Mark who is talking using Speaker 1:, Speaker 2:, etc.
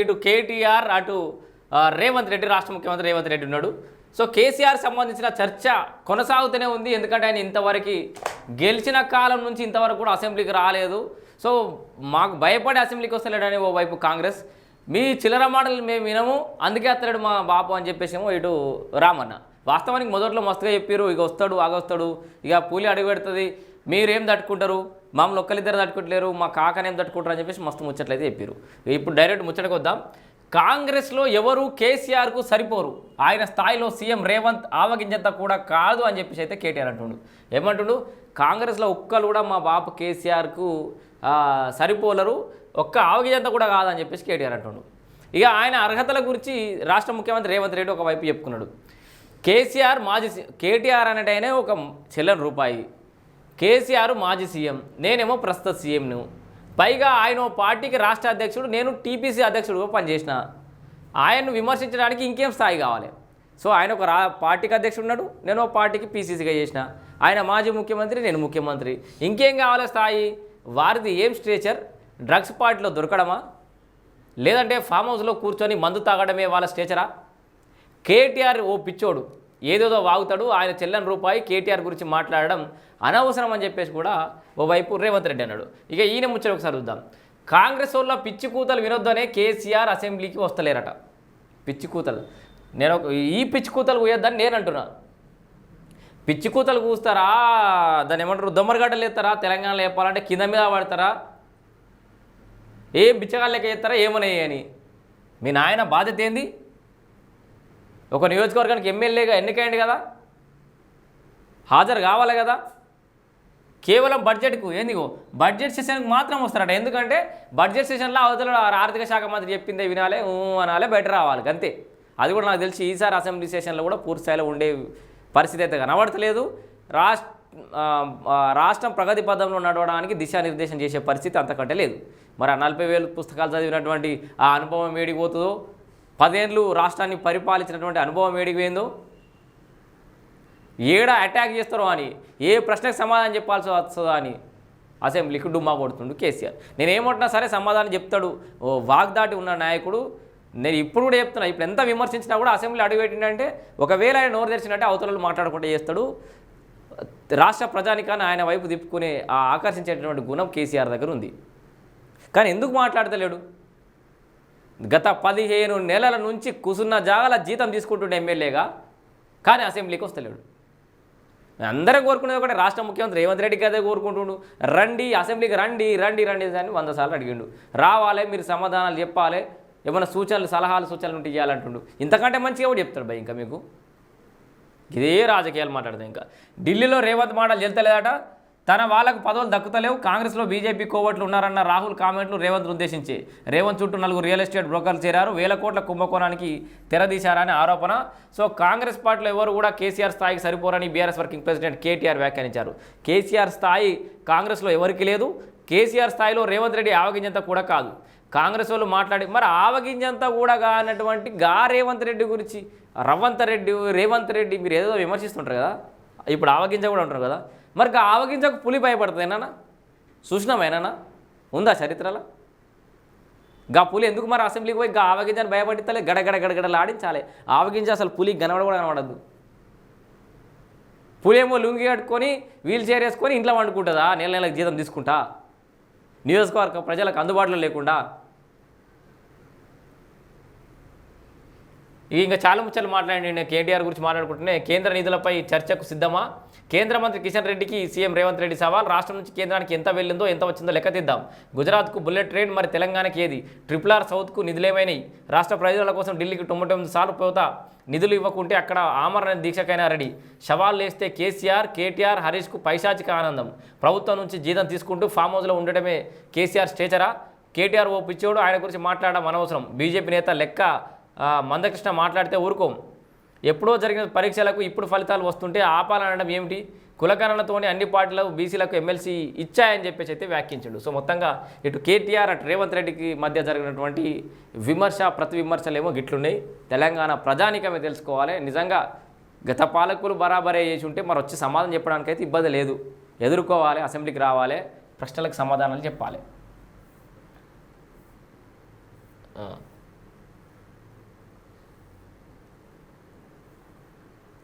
Speaker 1: ఇటు కేటీఆర్ అటు రేవంత్ రెడ్డి రాష్ట్ర ముఖ్యమంత్రి రేవంత్ రెడ్డి ఉన్నాడు. సో కేసీఆర్ సంబంధించిన చర్చ కొనసాగుతూనే ఉంది. ఎందుకంటే ఆయన ఇంతవరకు గెలిచిన కాలం నుంచి ఇంతవరకు కూడా అసెంబ్లీకి రాలేదు. సో మాకు భయపడి అసెంబ్లీకి వస్తలేడని ఓ వైపు కాంగ్రెస్. మీ చిల్లర మాటలు మేము వినము. అందుకే వస్తలేడు మా బాపు అని చెప్పేసేమో ఇటు రామన్న. వాస్తవానికి మొదట్లో మస్తుగా చెప్పారు ఇక వస్తాడు ఆగొస్తాడు ఇక పూలి అడుగు పెడుతుంది. మీరేం తట్టుకుంటారు? మామూలు ఒక్కరిద్దరు తట్టుకోవట్లేరు మా కాకనేం తట్టుకుంటారు అని చెప్పేసి మస్తు ముచ్చట్లయితే చెప్పారు ఇప్పుడు డైరెక్ట్ ముచ్చటకు వద్దాం. కాంగ్రెస్లో ఎవరు కేసీఆర్కు సరిపోరు. ఆయన స్థాయిలో సీఎం రేవంత్ ఆవగింజంత కూడా కాదు అని చెప్పేసి అయితే కేటీఆర్ అంటుండు. ఏమంటుండు? కాంగ్రెస్లో ఒక్కరు కూడా మా బాపు కేసీఆర్కు సరిపోలరు ఒక్క ఆవగింజంత కూడా కాదని చెప్పేసి కేటీఆర్ అంటుండు. ఇక ఆయన అర్హతల గురించి రాష్ట్ర ముఖ్యమంత్రి రేవంత్ రెడ్డి ఒకవైపు చెప్పుకున్నాడు. కేసీఆర్ మాజీ సీ- కేటీఆర్ అనేటైనా ఒక చెల్లని రూపాయి. కేసీఆర్ మాజీ సీఎం నేనేమో ప్రస్తుత సీఎంను. పైగా ఆయన ఓ పార్టీకి రాష్ట్ర అధ్యక్షుడు నేను టీపీసీ అధ్యక్షుడుగా పనిచేసిన. ఆయన్ను విమర్శించడానికి ఇంకేం స్థాయి కావాలి? సో ఆయన ఒక రా పార్టీకి అధ్యక్షుడు ఉన్నాడు నేను ఒక పార్టీకి పీసీసీగా చేసిన. ఆయన మాజీ ముఖ్యమంత్రి నేను ముఖ్యమంత్రి. ఇంకేం కావాలి స్థాయి? వారిది ఏం స్ట్రేచర్? డ్రగ్స్ పార్టీలో దొరకడమా? లేదంటే ఫామ్ హౌస్లో కూర్చొని మందు తాగడమే వాళ్ళ స్టేచరా కేటీఆర్ ఓ పిచ్చోడు ఏదేదో వాగుతాడు ఆయన చెల్లని రూపాయి కేటీఆర్ గురించి మాట్లాడడం అనవసరం అని చెప్పేసి కూడా ఓవైపు రేవంత్ రెడ్డి అన్నాడు. ఇక ఈయన ముచ్చట ఒకసారి చూద్దాం. కాంగ్రెస్ వాళ్ళ పిచ్చి కూతలు వినొద్దనే కేసీఆర్ అసెంబ్లీకి వస్తలేరట. పిచ్చి కూతలు. నేను ఈ పిచ్చి కూతలు కూయొద్దని నేను అంటున్నా. పిచ్చి కూతలు కూస్తారా? దాన్ని ఏమంటారు? దొమ్మరగడ్డలు ఎత్తారా తెలంగాణలో చెప్పాలంటే కింద మీద పడతారా ఏం బిచ్చగాళ్ళకి ఎత్తారా ఏమనయ్యని మీ నాయన బాధ్యత ఏంది? ఒక నియోజకవర్గానికి ఎమ్మెల్యేగా ఎన్నికైంది కదా? హాజరు కావాలి కదా? కేవలం బడ్జెట్కు ఏందిగో బడ్జెట్ సెషన్కి మాత్రం వస్తారట. ఎందుకంటే బడ్జెట్ సెషన్లో అవతల ఆర్థిక శాఖ మంత్రి చెప్పిందే వినాలే ఊ బయట రావాలి. అంతే అది కూడా నాకు తెలిసి ఈసారి అసెంబ్లీ సెషన్లో కూడా పూర్తిస్థాయిలో ఉండే పరిస్థితి అయితే కనబడతలేదు. రాష్ట్ర రాష్ట్రం ప్రగతి పదంలో నడవడానికి దిశానిర్దేశం చేసే పరిస్థితి అంతకంటే లేదు. మరి ఆ నలభై వేలు పుస్తకాలు చదివినటువంటి ఆ అనుభవం ఏడికి పోతుందో? పదేళ్ళు రాష్ట్రాన్ని పరిపాలించినటువంటి అనుభవం ఏడిగిపోయిందో ఏడ అటాక్ చేస్తారో అని ఏ ప్రశ్నకు సమాధానం చెప్పాల్సి వస్తుందో అని అసెంబ్లీకి డుమ్మా కొడుతుండు కేసీఆర్. నేనేమంటున్నా సరే సమాధానం చెప్తాడు. ఓ వాగ్దాటి ఉన్న నాయకుడు నేను ఇప్పుడు కూడా చెప్తున్నా ఇప్పుడు ఎంత విమర్శించినా కూడా అసెంబ్లీ అడుగుపెట్టిందంటే ఒకవేళ ఆయన నోరు తెరిచినట్టే అవతలలో మాట్లాడుకుంటూ చేస్తాడు. రాష్ట్ర ప్రజానికాన్ని ఆయన వైపు తిప్పుకునే ఆ ఆకర్షించేటటువంటి గుణం కేసీఆర్ దగ్గర ఉంది. కానీ ఎందుకు మాట్లాడతలేడు? గత పదిహేను నెలల నుంచి కుసున్న జాగల జీతం తీసుకుంటుండే ఎమ్మెల్యేగా కానీ అసెంబ్లీకి వస్తలేడు. అందరం కోరుకునేది ఒకటి రాష్ట్ర ముఖ్యమంత్రి రేవంత్ రెడ్డికి అదే కోరుకుంటుండు. రండి అసెంబ్లీకి రండి రండి రండి అని వంద సార్లు అడిగిండు. రావాలి మీరు సమాధానాలు చెప్పాలి ఏమైనా సూచనలు సలహాలు సూచనలు ఉంటే ఇవ్వాలంటుండు ఇంతకంటే మంచిగా కూడా చెప్తాడు భయ ఇంకా మీకు? ఇదే రాజకీయాలు మాట్లాడతాం ఇంకా. ఢిల్లీలో రేవంత్ మాటలు చెల్తలేదట తన వాళ్ళకు పదవులు దక్కుతలేవు. కాంగ్రెస్లో బీజేపీ కోవట్లు ఉన్నారన్న రాహుల్ కామెంట్లు రేవంత్ ఉద్దేశించి. రేవంత్ చుట్టూ నలుగురు రియల్ ఎస్టేట్ బ్రోకర్లు చేరారు. వేల కోట్ల కుంభకోణానికి తెరదీశారని ఆరోపణ. సో కాంగ్రెస్ పార్టీలో ఎవరు కూడా కేసీఆర్ స్థాయికి సరిపోరని బీఆర్ఎస్ వర్కింగ్ ప్రెసిడెంట్ కేటీఆర్ వ్యాఖ్యానించారు. కేసీఆర్ స్థాయి కాంగ్రెస్లో ఎవరికి లేదు. కేసీఆర్ స్థాయిలో రేవంత్ రెడ్డి ఆవగింజంత కూడా కాదు. కాంగ్రెస్ వాళ్ళు మాట్లాడి మరి ఆవగింజంతా కూడా కానటువంటి గా రేవంత్ రెడ్డి గురించి రవంత్ రెడ్డి రేవంత్ రెడ్డి మీరు ఏదో విమర్శిస్తుంటారు కదా. ఇప్పుడు ఆవగింజ కూడా ఉంటారు కదా. మరి గా ఆవగింజకు పులి భయపడుతుందేనా చూసినామేనా ఉందా చరిత్రలో? గా పులి ఎందుకు మరి అసెంబ్లీకి పోయి గా ఆవగింజని భయపడితలే? గడగడ గడగడలు ఆడించాలి. ఆవగింజ అసలు పులి కనబడ కూడా కనబడద్దు పులి ఏమో లుంగి కట్టుకొని వీల్ చైర్ వేసుకొని ఇంట్లో వండుకుంటుందా? నెల నెలకు జీతం తీసుకుంటా? నియోజకవర్గ ప్రజలకు అందుబాటులో లేకుండా? ఇంకా చాలా ముచ్చలు మాట్లాడి నేను కేటీఆర్ గురించి మాట్లాడుకుంటూనే కేంద్ర నిధులపై చర్చకు సిద్ధమా? కేంద్ర మంత్రి కిషన్ రెడ్డికి సీఎం రేవంత్ రెడ్డి సవాల్ రాష్ట్రం నుంచి కేంద్రానికి ఎంత వెళ్ళిందో ఎంత వచ్చిందో లెక్క తీద్దాం. గుజరాత్కు బుల్లెట్ ట్రైన్ మరి తెలంగాణకి ఏది? ట్రిపుల్ ఆర్ సౌత్కు నిధులేమైనాయి. రాష్ట్ర ప్రయోజనాల కోసం ఢిల్లీకి తొంభై తొమ్మిది సార్లు పోతా. నిధులు ఇవ్వకుంటే అక్కడ ఆమరణ దీక్షకైనా రెడీ. సవాల్ వేస్తే కేసీఆర్ కేటీఆర్ హరీష్కు పైశాచిక ఆనందం. ప్రభుత్వం నుంచి జీతం తీసుకుంటూ ఫామ్ హౌస్లో ఉండడమే కేసీఆర్ స్టేచరా? కేటీఆర్ ఓ పిచ్చోడు ఆయన గురించి మాట్లాడడం అనవసరం. బీజేపీ నేత లెక్క మందకృష్ణ మాట్లాడితే ఊరుకోం. ఎప్పుడో జరిగిన పరీక్షలకు ఇప్పుడు ఫలితాలు వస్తుంటే ఆపాలనడం ఏమిటి? కులగణనతోని అన్ని పార్టీలకు బీసీలకు ఎమ్మెల్సీ ఇచ్చాయని చెప్పేసి అయితే వ్యాఖ్యించాడు. సో మొత్తంగా ఇటు కేటీఆర్ అటు రేవంత్ రెడ్డికి మధ్య జరిగినటువంటి విమర్శ ప్రతి విమర్శలేమో గిట్లున్నాయి. తెలంగాణ ప్రజానికమే తెలుసుకోవాలి. నిజంగా గత పాలకులు బరాబరే చేసి ఉంటే మరి వచ్చి సమాధానం చెప్పడానికైతే ఇబ్బంది లేదు. ఎదుర్కోవాలి అసెంబ్లీకి రావాలి ప్రశ్నలకు సమాధానాలు చెప్పాలి.